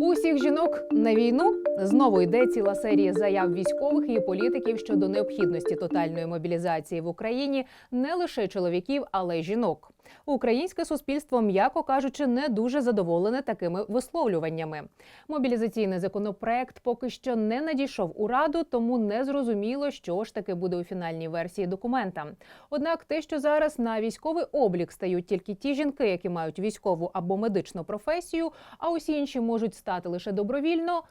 Усіх жінок на війну знову йде ціла серія заяв військових і політиків щодо необхідності тотальної мобілізації в Україні не лише чоловіків, але й жінок. Українське суспільство, м'яко кажучи, не дуже задоволене такими висловлюваннями. Мобілізаційний законопроект поки що не надійшов у раду, тому не зрозуміло, що ж таки буде у фінальній версії документа. Однак, те, що зараз на військовий облік стають тільки ті жінки, які мають військову або медичну професію, а усі інші можуть стати лише добровільно.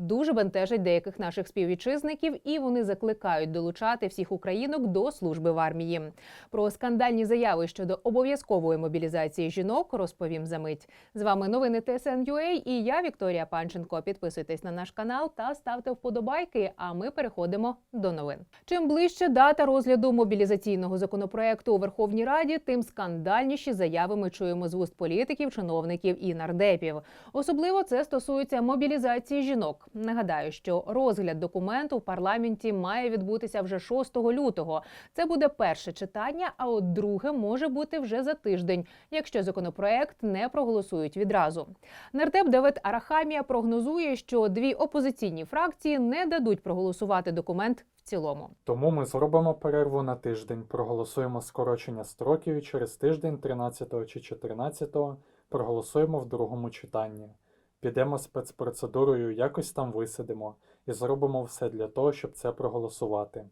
Дуже бентежить деяких наших співвітчизників, і вони закликають долучати всіх українок до служби в армії. Про скандальні заяви щодо обов'язкової мобілізації жінок розповім за мить. З вами новини ТСН.UA і я Вікторія Панченко. Підписуйтесь на наш канал та ставте вподобайки. А ми переходимо до новин. Чим ближче дата розгляду мобілізаційного законопроекту у Верховній Раді, тим скандальніші заяви ми чуємо з вуст політиків, чиновників і нардепів. Особливо це стосується мобілізації жінок. Нагадаю, що розгляд документу в парламенті має відбутися вже 6 лютого. Це буде перше читання, а от друге може бути вже за тиждень, якщо законопроект не проголосують відразу. Нардеп Давид Арахамія прогнозує, що дві опозиційні фракції не дадуть проголосувати документ в цілому. Тому ми зробимо перерву на тиждень, проголосуємо скорочення строків і через тиждень, 13 чи 14, проголосуємо в другому читанні. Підемо спецпроцедурою, якось там висидимо і зробимо все для того, щоб це проголосувати.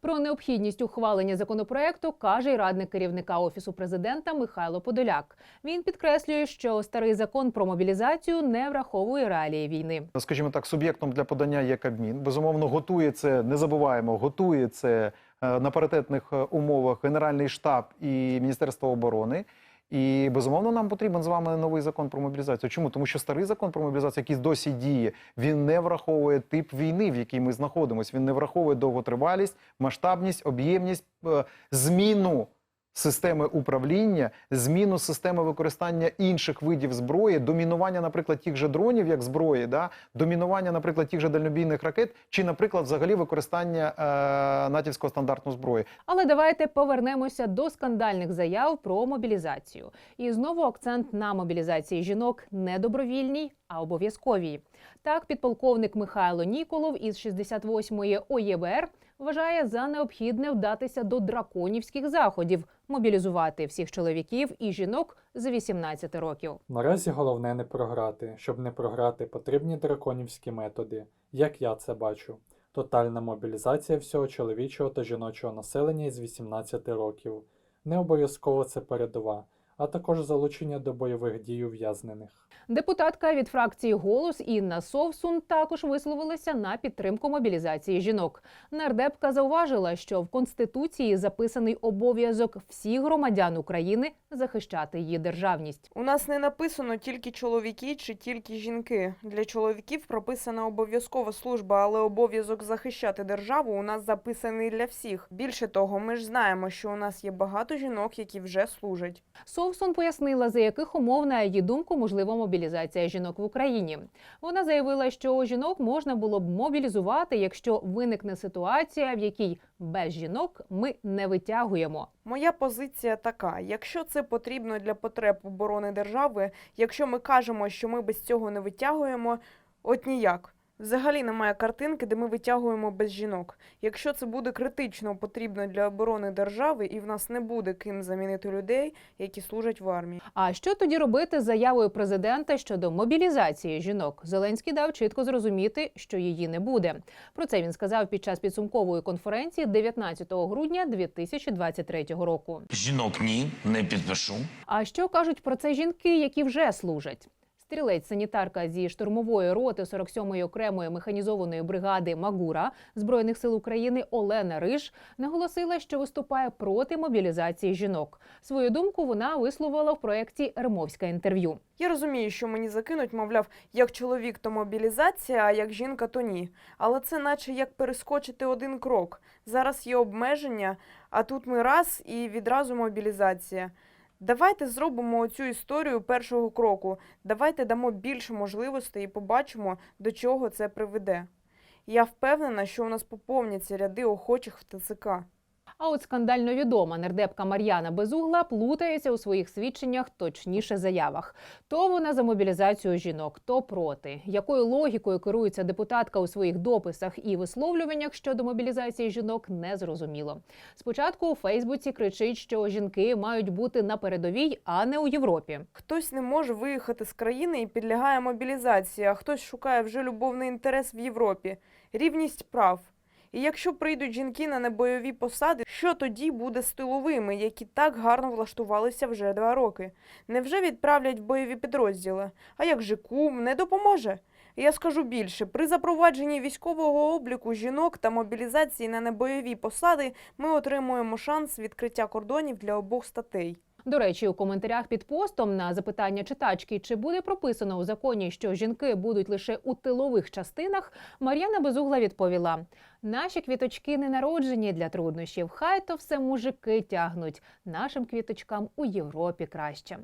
Про необхідність ухвалення законопроекту каже й радник керівника офісу президента Михайло Подоляк. Він підкреслює, що старий закон про мобілізацію не враховує реалії війни. скажімо так, суб'єктом для подання є Кабмін. Безумовно, готує це, не забуваємо, готує це е, на паритетних е, умовах Генеральний штаб і Міністерство оборони. І безумовно нам потрібен з вами новий закон про мобілізацію. Чому? Тому що старий закон про мобілізацію, який досі діє, він не враховує тип війни, в якій ми знаходимося. Він не враховує довготривалість, масштабність, об'ємність, е, зміну системи управління, зміну системи використання інших видів зброї, домінування, наприклад, тих же дронів як зброї, да? домінування, наприклад, тих же дальнобійних ракет, чи, наприклад, взагалі використання е, натівського стандарту зброї. Але давайте повернемося до скандальних заяв про мобілізацію. І знову акцент на мобілізації жінок не добровільній, а обов'язковій. Так, підполковник Михайло Ніколов із 68-ї ОЄБР вважає за необхідне вдатися до драконівських заходів, мобілізувати всіх чоловіків і жінок з 18 років. Наразі головне не програти. Щоб не програти, потрібні драконівські методи, як я це бачу. Тотальна мобілізація всього чоловічого та жіночого населення із 18 років. Не обов'язково це передова, а також залучення до бойових дій ув'язнених. Депутатка від фракції Голос Інна Совсун також висловилася на підтримку мобілізації жінок. Нардепка зауважила, що в конституції записаний обов'язок всіх громадян України захищати її державність. У нас не написано тільки чоловіки чи тільки жінки. Для чоловіків прописана обов'язкова служба, але обов'язок захищати державу у нас записаний для всіх. Більше того, ми ж знаємо, що у нас є багато жінок, які вже служать. Совсон пояснила, за яких умов, на її думку, можлива мобілізація жінок в Україні. Вона заявила, що жінок можна було б мобілізувати, якщо виникне ситуація, в якій без жінок ми не витягуємо. Моя позиція така: якщо це потрібно для потреб оборони держави, якщо ми кажемо, що ми без цього не витягуємо, от ніяк. Взагалі немає картинки, де ми витягуємо без жінок. Якщо це буде критично потрібно для оборони держави, і в нас не буде ким замінити людей, які служать в армії. А що тоді робити з заявою президента щодо мобілізації жінок? Зеленський дав чітко зрозуміти, що її не буде. Про це він сказав під час підсумкової конференції 19 грудня 2023 року. Жінок ні, не підпишу. А що кажуть про це жінки, які вже служать? Стрілець-санітарка зі штурмової роти 47-ї окремої механізованої бригади Магура збройних сил України Олена Риж наголосила, що виступає проти мобілізації жінок. Свою думку вона висловила в проєкті Римовське інтерв'ю. Я розумію, що мені закинуть, мовляв, як чоловік то мобілізація, а як жінка то ні. Але це наче як перескочити один крок. Зараз є обмеження, а тут ми раз і відразу мобілізація. Давайте зробимо цю історію першого кроку. Давайте дамо більше можливостей і побачимо, до чого це приведе. Я впевнена, що у нас поповняться ряди охочих в ТЦК. А от скандально відома нардепка Мар'яна Безугла плутається у своїх свідченнях, точніше заявах. То вона за мобілізацію жінок, то проти. Якою логікою керується депутатка у своїх дописах і висловлюваннях щодо мобілізації жінок, не зрозуміло. Спочатку у Фейсбуці кричить, що жінки мають бути на передовій, а не у Європі. Хтось не може виїхати з країни і підлягає мобілізації, а хтось шукає вже любовний інтерес в Європі. Рівність прав. І якщо прийдуть жінки на небойові посади, що тоді буде з тиловими, які так гарно влаштувалися вже два роки? Невже відправлять в бойові підрозділи? А як же кум не допоможе? Я скажу більше, при запровадженні військового обліку жінок та мобілізації на небойові посади ми отримуємо шанс відкриття кордонів для обох статей. До речі, у коментарях під постом на запитання читачки, чи буде прописано у законі, що жінки будуть лише у тилових частинах, Мар'яна Безугла відповіла: наші квіточки не народжені для труднощів. Хай то все мужики тягнуть. Нашим квіточкам у Європі краще.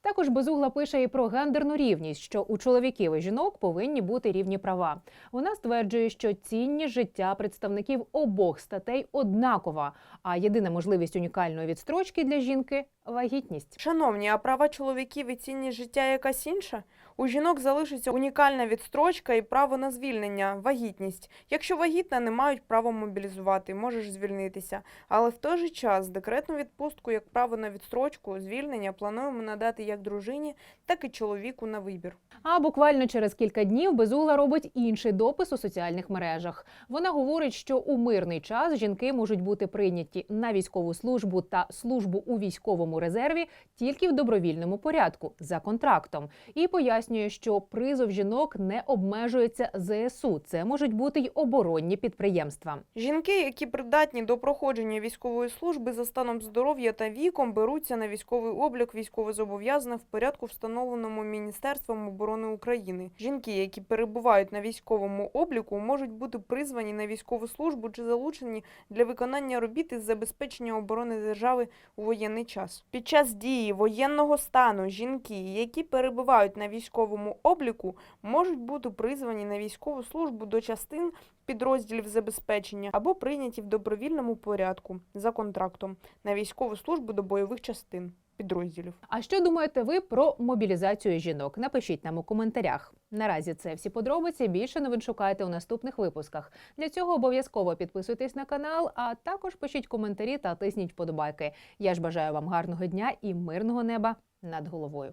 Також Безугла пише і про гендерну рівність, що у чоловіків і жінок повинні бути рівні права. Вона стверджує, що цінність життя представників обох статей однакова, а єдина можливість унікальної відстрочки для жінки вагітність. Шановні, а права чоловіків і цінність життя якась інша? У жінок залишиться унікальна відстрочка і право на звільнення, вагітність. Якщо вагітна, не мають права мобілізувати, можеш звільнитися. Але в той же час декретну відпустку як право на відстрочку, звільнення плануємо надати як дружині, так і чоловіку на вибір. А буквально через кілька днів Безугла робить інший допис у соціальних мережах. Вона говорить, що у мирний час жінки можуть бути прийняті на військову службу та службу у військовому резерві тільки в добровільному порядку за контрактом, і пояснює, що призов жінок не обмежується ЗСУ. Це можуть бути й оборонні підприємства. Жінки, які придатні до проходження військової служби за станом здоров'я та віком, беруться на військовий облік військовозобов'язаних в порядку, встановленому Міністерством оборони України. Жінки, які перебувають на військовому обліку, можуть бути призвані на військову службу чи залучені для виконання робіт із забезпечення оборони держави у воєнний час. Під час дії воєнного стану жінки, які перебувають на військовому обліку, можуть бути призвані на військову службу до частин підрозділів забезпечення або прийняті в добровільному порядку за контрактом на військову службу до бойових частин підрозділів. А що думаєте ви про мобілізацію жінок? Напишіть нам у коментарях. Наразі це всі подробиці. Більше новин шукайте у наступних випусках. Для цього обов'язково підписуйтесь на канал, а також пишіть коментарі та тисніть вподобайки. Я ж бажаю вам гарного дня і мирного неба над головою.